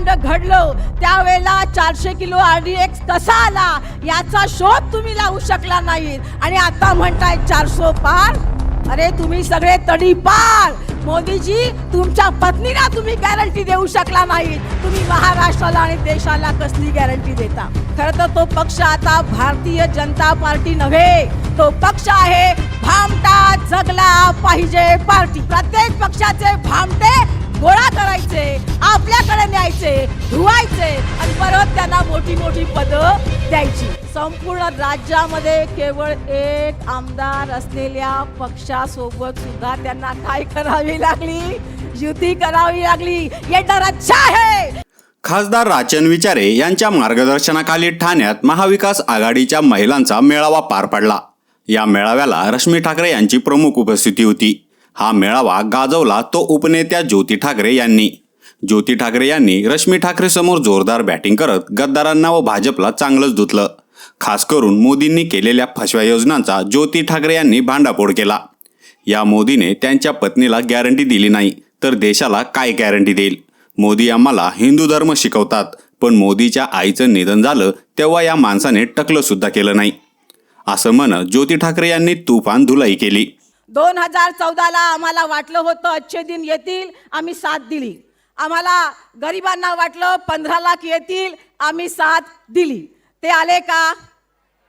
हत्याकांड घडलं. त्यावेळेला चारशे किलो आरडीएक्स कसा आला याचा शोध तुम्ही लावू शकला नाही. आणि आता म्हणताय चारशे पार? अरे तुम्ही सगळे तडी पार. मोदीजी तुमच्या पत्नीला तुम्ही गॅरंटी देऊ शकला नाही. तुम्ही महाराष्ट्राला आणि देशाला कसली गॅरंटी देता? खरं तर तो पक्ष आता भारतीय जनता पार्टी नव्हे. तो पक्ष आहे भामटा जगला पाहिजे पार्टी. प्रत्येक पक्षाचे भामटे गोळा करायचे आपल्याकडे न्यायचे धुवायचे आणि परत त्यांना मोठी मोठी पदं द्यायची. संपूर्ण राज्यामध्ये केवळ एक आमदार असलेल्या पक्षासोबत सुद्धा त्यांना काय करावी लागली? युती करावी लागली. ये डर अच्छा है खासदार राचन विचारे यांच्या मार्गदर्शनाखाली ठाण्यात महाविकास आघाडीच्या महिलांचा मेळावा पार पडला. या मेळाव्याला रश्मी ठाकरे यांची प्रमुख उपस्थिती होती. हा मेळावा गाजवला तो उपनेत्या ज्योती ठाकरे यांनी. ज्योती ठाकरे यांनी रश्मी ठाकरे समोर जोरदार बॅटिंग करत गद्दारांना व भाजपला चांगलंच धुतलं. खास करून मोदींनी केलेल्या फसव्या योजनांचा ज्योती ठाकरे यांनी भांडाफोड केला. या मोदीने त्यांच्या पत्नीला गॅरंटी दिली नाही तर देशाला काय गॅरंटी देईल? मोदी आम्हाला हिंदू धर्म शिकवतात पण मोदीच्या आईचं निधन झालं तेव्हा या माणसाने टकलं सुद्धा केलं नाही. असं म्हणत ज्योती ठाकरे यांनी तुफान धुलाई केली. दोन हजार चौदाला आम्हाला वाटलं होतं अच्छे दिन येतील आम्ही साथ दिली. आम्हाला गरिबांना वाटलं पंधरा लाख येतील आम्ही साथ दिली. ते आले का?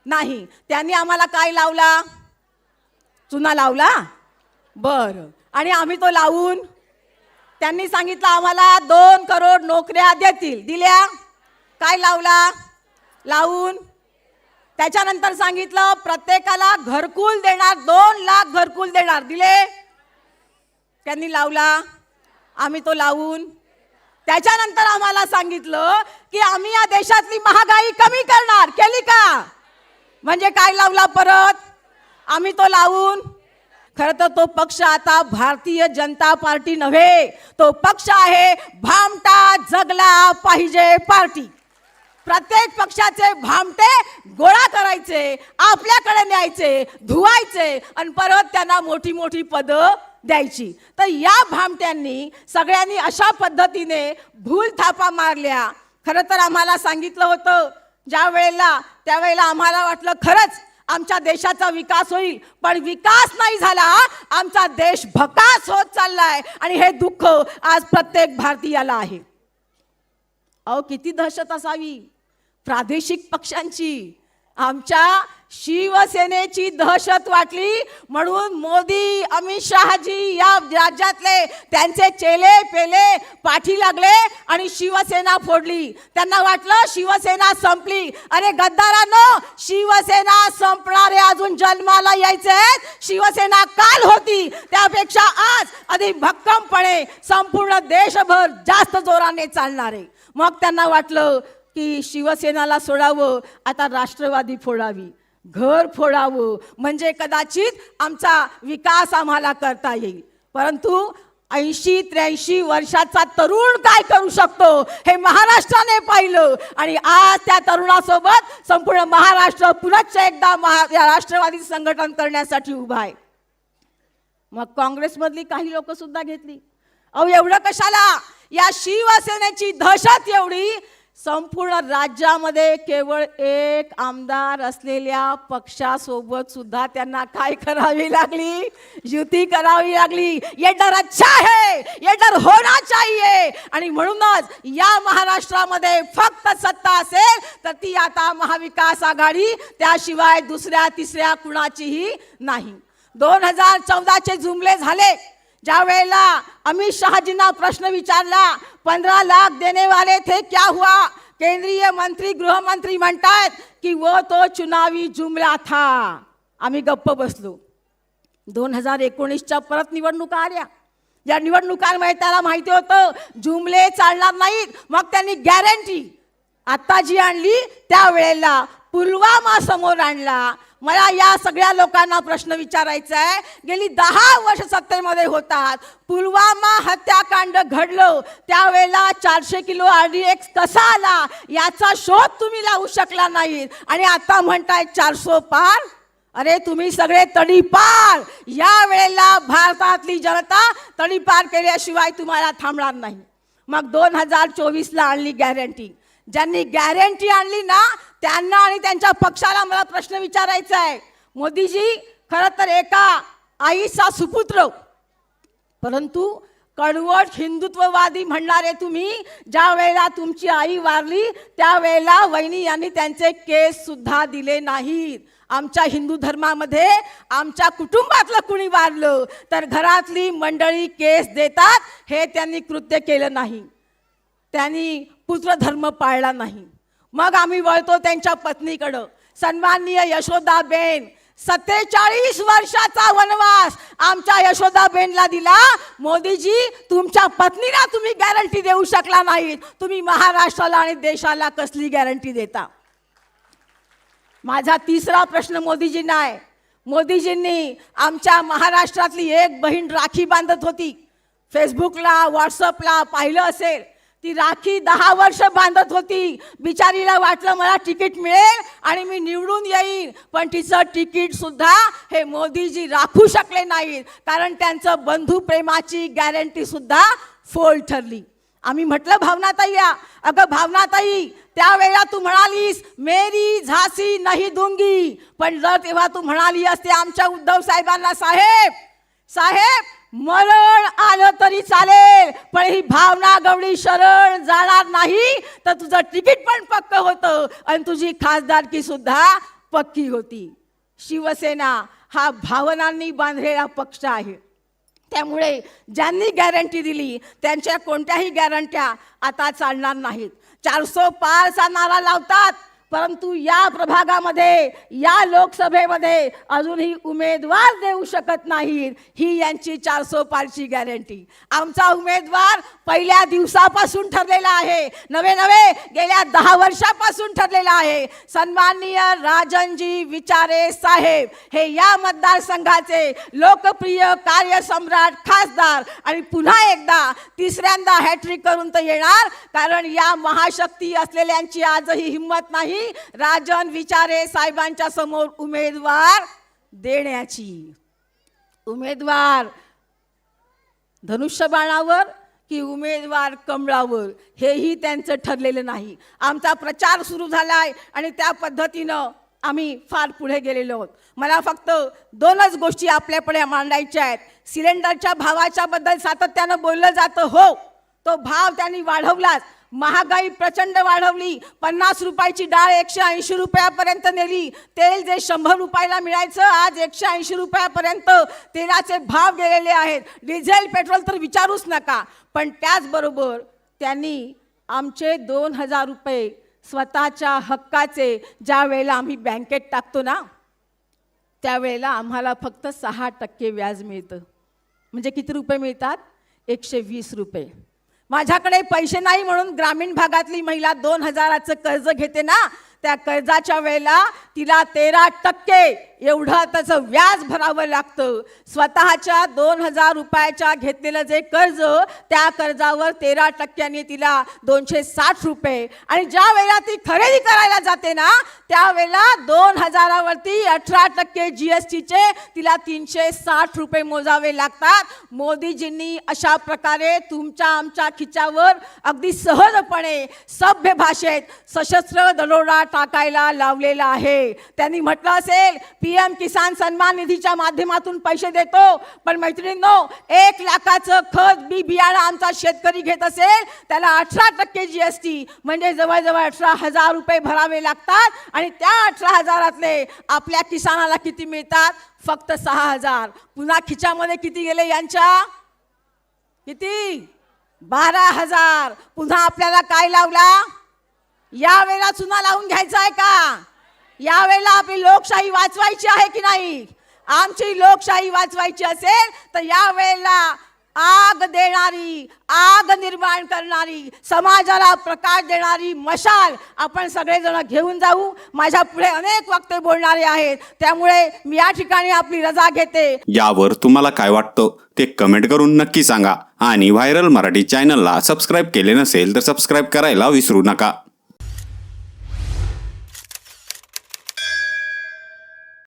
नाही. त्यांनी आम्हाला काय लावला? चुना लावला? बर. आणि आम्ही तो लावून त्यांनी सांगितलं आम्हाला दोन करोड नोकऱ्या देतील. दिल्या. काय लावला? लावून त्याच्यानंतर सांगितलं प्रत्येकाला घरकुल देणार दोन लाख घरकुल देणार. दिले. त्यांनी लावला. आम्ही तो लावून. त्याच्यानंतर आम्हाला सांगितलं की आम्ही या देशातली महागाई कमी करणार. केली का? म्हणजे काय लावला परत? आम्ही तो लावून. खरं तर तो पक्ष आता भारतीय जनता पार्टी नव्हे तो पक्ष आहे भामटा जगला पाहिजे पार्टी. प्रत्येक पक्षाचे भामटे गोळा करायचे आपल्याकडे न्यायचे धुवायचे आणि परत त्यांना मोठी मोठी पदं द्यायची. तर या भामट्यांनी सगळ्यांनी अशा पद्धतीने भूल थापा मारल्या. खरं तर आम्हाला सांगितलं होतं ज्या वेळेला त्यावेळेला आम्हाला वाटलं खरंच आमच्या देशाचा विकास होईल पण विकास नाही झाला आमचा देश भकास होत चाललाय आणि हे दुःख आज प्रत्येक भारतीयाला आहे. अहो किती दहशत असावी. प्रादेशिक पक्षांची. आमच्या शिवसेनेची दहशत वाटली. म्हणून मोदी अमित शहाजी या राज्यातले त्यांचे चेले पेले पाठी लागले आणि शिवसेना फोडली. त्यांना वाटलं शिवसेना संपली. अरे गद्दारांनो शिवसेना संपणारे अजून जन्माला यायचे शिवसेना काल होती. त्यापेक्षा आज अधिक भक्कमपणे संपूर्ण देशभर जास्त जोराने चालणारे. मग त्यांना वाटलं की शिवसेनाला सोडावं आता राष्ट्रवादी फोडावी. घर फोडावं. म्हणजे कदाचित आमचा विकास आम्हाला करता येईल. परंतु ऐंशी त्र्याऐंशी वर्षाचा तरुण काय करू शकतो हे महाराष्ट्राने पाहिलं. आणि आज त्या तरुणासोबत संपूर्ण महाराष्ट्र पुनश्च एकदा महा या राष्ट्रवादी संघटन करण्यासाठी उभा आहे. मग काँग्रेसमधली काही लोक सुद्धा घेतली. अहो एवढं कशाला? या शिवसेनेची दहशत एवढी संपूर्ण राज्यामध्ये केवळ एक आमदार असलेल्या पक्षासोबत सुद्धा त्यांना काय करावी लागली? युती करावी लागली. ये डर अच्छा है ये डर होना चाहिए. आणि म्हणूनच या महाराष्ट्रामध्ये फक्त सत्ता असेल तर ती आता महाविकास आघाडी त्याशिवाय दुसऱ्या तिसऱ्या कुणाचीही नाही. दोन हजार चौदाचे जुमले झाले. ज्या वेळेला अमित शहाजींना प्रश्न विचारला पंधरा लाख देणे वाले थे क्या हुआ? केंद्रीय मंत्री गृहमंत्री म्हणतात की व तो चुनावी जुमला था. आम्ही गप्प बसलो. दोन हजार एकोणीसच्या परत निवडणुका आल्या. या निवडणुकांमध्ये त्याला माहिती होतं जुमले चालणार नाहीत. मग त्यांनी गॅरंटी आत्ता जी आणली त्यावेळेला पुलवामा समोर आणला. मला या सगळ्या लोकांना प्रश्न विचारायचा आहे. गेली दहा वर्ष सत्तेमध्ये होतात पुलवामा हत्याकांड घडलं. त्यावेळेला चारशे किलो आरडीएक्स कसा आला? याचा शोध तुम्ही लावू शकला नाहीत आणि आता म्हणताय चारशो पार? अरे तुम्ही सगळे तडीपार. या वेळेला भारतातली जनता तडीपार केल्याशिवाय तुम्हाला थांबणार नाही. मग दोन हजार चोवीसला आणली गॅरंटी ज्यांनी गॅरंटी आणली ना त्यांना आणि त्यांच्या पक्षाला मला प्रश्न विचारायचा आहे मोदीजी खरं तर एका आईचा सुपुत्र. परंतु कडवट हिंदुत्ववादी म्हणणारे तुम्ही ज्या वेळेला तुमची आई वारली त्यावेळेला वहिनी यांनी त्यांचे केस सुद्धा दिले नाहीत. आमच्या हिंदू धर्मामध्ये आमच्या कुटुंबातलं कुणी वारलं तर घरातली मंडळी केस देतात हे त्यांनी कृत्य केलं नाही. त्यांनी पुत्रधर्म पाळला नाही. मग आम्ही वळतो त्यांच्या पत्नीकडं. सन्माननीय यशोदाबेन सत्तेचाळीस वर्षाचा वनवास आमच्या यशोदाबेनला दिला. मोदीजी तुमच्या पत्नीला तुम्ही गॅरंटी देऊ शकला नाही तुम्ही महाराष्ट्राला आणि देशाला कसली गॅरंटी देता? माझा तिसरा प्रश्न मोदीजींना आहे. मोदीजींनी आमच्या महाराष्ट्रातली एक बहीण राखी बांधत होती. फेसबुकला व्हॉट्सअपला पाहिलं असेल. ती राखी दहा वर्ष बांधत होती. बिचारीला वाटलं मला तिकीट मिळेल आणि मी निवडून येईन. पण तिचं तिकीट सुद्धा हे मोदीजी राखू शकले नाहीत. कारण त्यांचं बंधू प्रेमाची गॅरंटी सुद्धा फोल ठरली. आम्ही म्हटलं भावनाताई या. अगं भावनाताई त्यावेळेला तू म्हणालीस मेरी झासी नाही दुंगी. पण जर तेव्हा तू म्हणाली असते आमच्या उद्धव साहेबांना साहेब साहेब मरण आलं तरी चालेल पण ही भावना गवळी शरण जाणार नाही तर तुझं तिकीट पण पक्क होतं आणि तुझी खासदारकी सुद्धा पक्की होती. शिवसेना हा भावनांनी बांधलेला पक्ष आहे. त्यामुळे ज्यांनी गॅरंटी दिली त्यांच्या कोणत्याही गॅरंट्या आता चालणार नाहीत. चारसो पारचा नारा लावतात. परंतु या प्रभागामध्ये या लोकसभेमध्ये अजूनही उमेदवार देऊ शकत नाहीत ही यांची चारसो पारची गॅरंटी. आमचा उमेदवार पहिल्या दिवसापासून ठरलेला आहे. नवे नवे गेल्या दहा वर्षापासून ठरलेला आहे. सन्माननीय राजनजी विचारे साहेब हे या मतदारसंघाचे लोकप्रिय कार्यसम्राट खासदार आणि पुन्हा एकदा तिसऱ्यांदा हॅट्रिक करून तर येणार कारण या महाशक्ती असलेल्यांची आजही हिंमत नाही. राजन विचारे साहेबांच्या समोर उमेदवार देण्याची. उमेदवार धनुष्यबाणावर की उमेदवार कमळावर? हेही त्यांचं ठरलेलं नाही. आमचा प्रचार सुरू झालाय आणि त्या पद्धतीनं आम्ही फार पुढे गेलेलो आहोत. मला फक्त दोनच गोष्टी आपल्यापुढे मांडायच्या आहेत. सिलेंडरच्या भावाच्या बद्दल सातत्यानं बोललं जातं हो. तो भाव त्यांनी वाढवलाच. महागाई प्रचंड वाढवली. पन्नास रुपयाची डाळ एकशे ऐंशी रुपयापर्यंत नेली. तेल जे शंभर रुपयाला मिळायचं आज एकशे ऐंशी रुपयापर्यंत तेलाचे भाव गेलेले आहेत. डिझेल पेट्रोल तर विचारूच नका. पण त्याचबरोबर त्यांनी आमचे दोन हजार रुपये स्वतःच्या हक्काचे ज्या वेळेला आम्ही बँकेत टाकतो ना त्यावेळेला आम्हाला फक्त सहा टक्के व्याज मिळतं. म्हणजे किती रुपये मिळतात? एकशे वीस रुपये. माझ्याकडे पैसे नाही म्हणून ग्रामीण भागातली महिला दोन हजाराचं कर्ज घेते ना त्या कर्जाच्या वेळेला तिला तेरा टक्के एवढं त्याचं व्याज भरावं लागतं. स्वतःच्या दोन हजार रुपयाच्या घेतलेलं जे कर्ज त्या कर्जावर तेरा टक्क्यांनी तिला दोनशे साठ रुपये. आणि ज्या वेळेला ती खरेदी करायला जाते ना त्यावेळेला दोन हजारावरती अठरा टक्के जी एस टीचे तिला तीनशे साठ रुपये मोजावे लागतात. मोदीजींनी अशा प्रकारे तुमच्या आमच्या खिच्यावर अगदी सहजपणे सभ्य भाषेत सशस्त्र दरोडा टाकायला लावलेला आहे. त्यांनी म्हटलं असेल पी एम किसान सन्मान निधीच्या माध्यमातून पैसे देतो. पण मैत्रिणींनो एक लाखाचं खत बी बियाणं आमचा शेतकरी घेत असेल त्याला अठरा टक्के जी एस टी म्हणजे जवळजवळ अठरा हजार रुपये भरावे लागतात. आणि त्या अठरा हजारातले आपल्या किसानाला किती मिळतात? फक्त सहा हजार. पुन्हा खिच्यामध्ये किती गेले यांच्या? किती? बारा हजार. पुन्हा आपल्याला काय लावला? यावेळेला चुना लावून घ्यायचा आहे का? यावेळेला आपली लोकशाही वाचवायची आहे की नाही? आमची लोकशाही वाचवायची असेल तर या वेळेला आग देणारी आग निर्माण करणारी समाजाला प्रकाश देणारी मशाल आपण सगळेजण घेऊन जाऊ. माझ्या पुढे अनेक वक्ते बोलणारे आहेत. त्यामुळे मी या ठिकाणी आपली रजा घेते. यावर तुम्हाला काय वाटतं ते कमेंट करून नक्की सांगा. आणि व्हायरल मराठी चॅनलला सबस्क्राईब केले नसेल तर सबस्क्राईब करायला विसरू नका.